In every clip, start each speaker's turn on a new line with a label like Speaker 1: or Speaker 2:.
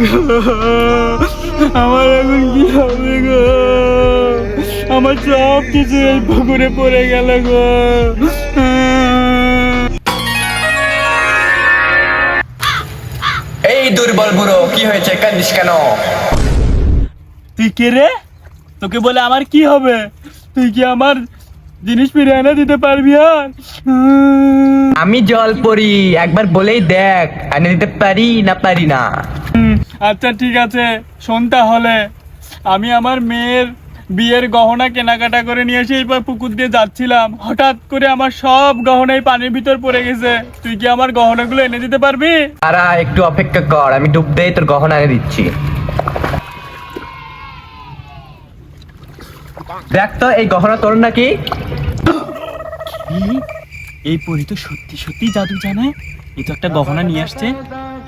Speaker 1: গো আমার এখন কি হবে গো? আমার সব কিছু এই পুকুরে পড়ে গেল গো।
Speaker 2: এই দুর্বল বুড়ো কি হয়েছে? কান্দিস কেন?
Speaker 1: তুই কে রে? তোকে বলে আমার কি হবে? তুই কি আমার জিনিস ফিরে এনে দিতে পারবি আর?
Speaker 2: আমি জল পড়ি একবার বলেই দেখ এনে দিতে পারি না পারি না।
Speaker 1: আচ্ছা ঠিক আছে শোন তাহলে। আমি আমার মেয়ের বিয়ের গহনা কেনাকাটা করে নিয়ে এসে এইবার পুকুর দিয়ে যাচ্ছিলাম। হঠাৎ করে আমার সব গহনাই পানির ভিতর পড়ে গেছে। তুই কি আমার গহনাগুলো এনে দিতে পারবি?
Speaker 2: তারা একটু অপেক্ষা কর আমি ডুব দিয়ে তোর গহনা এনে দিচ্ছি। দেখ তো এই গহনা তোর নাকি?
Speaker 1: এই পরি তো সত্যি সত্যি জাদু জানে এই তো একটা গহনা নিয়ে আসছে।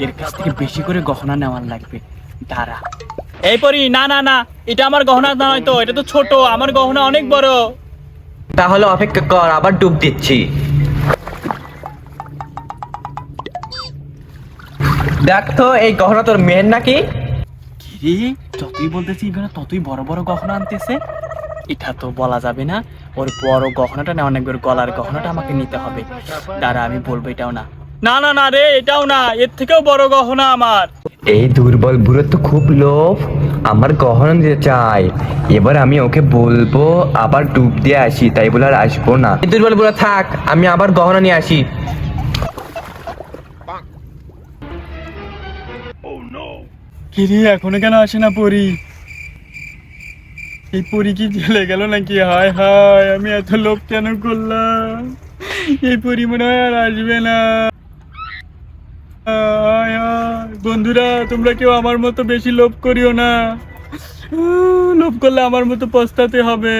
Speaker 1: এর কাছ থেকে বেশি করে গহনা নেওয়ার লাগবে। দাঁড়া। এই পরি না না না এটা আমার গহনা না হয়তো এটা তো ছোট আমার গহনা অনেক বড়।
Speaker 2: তাহলে অপেক্ষা কর আবার ডুব দিচ্ছি। দেখ তো এই গহনা তোর মেয়ের নাকি?
Speaker 1: কিরে যতই বলতেছি এখানে ততই বড় বড় গহনা আনতেছে। এটা তো বলা যাবে না ওর বড় গহনাটা না অনেক বড় গলার গহনাটা আমাকে নিতে হবে। দাঁড়া আমি বলব এটাও না। না না না রে এটাও না এর থেকেও বড় গহনা আমার।
Speaker 2: এই দুর্বল বুড়ো তো খুব লোভ আমার গহনা দিতে চাই এবার আমি ওকে বলব আবার ডুব দিয়ে আসি তাই বলে আর আসব না। এই দুর্বল বুড়ো থাক আমি আবার গহনা নিয়ে আসি।
Speaker 1: কিরে এখনও কেন আসে না পরি? এই পরি কি জেলে গেল নাকি? হায় হায় আমি এত লোভ কেন করলাম? এই পরি মনে হয় আর আসবে না। বন্ধুরা, তোমরা কেউ আমার মতো বেশি লোভ করিও না। লোভ করলে আমার মতো পস্তাতে হবে।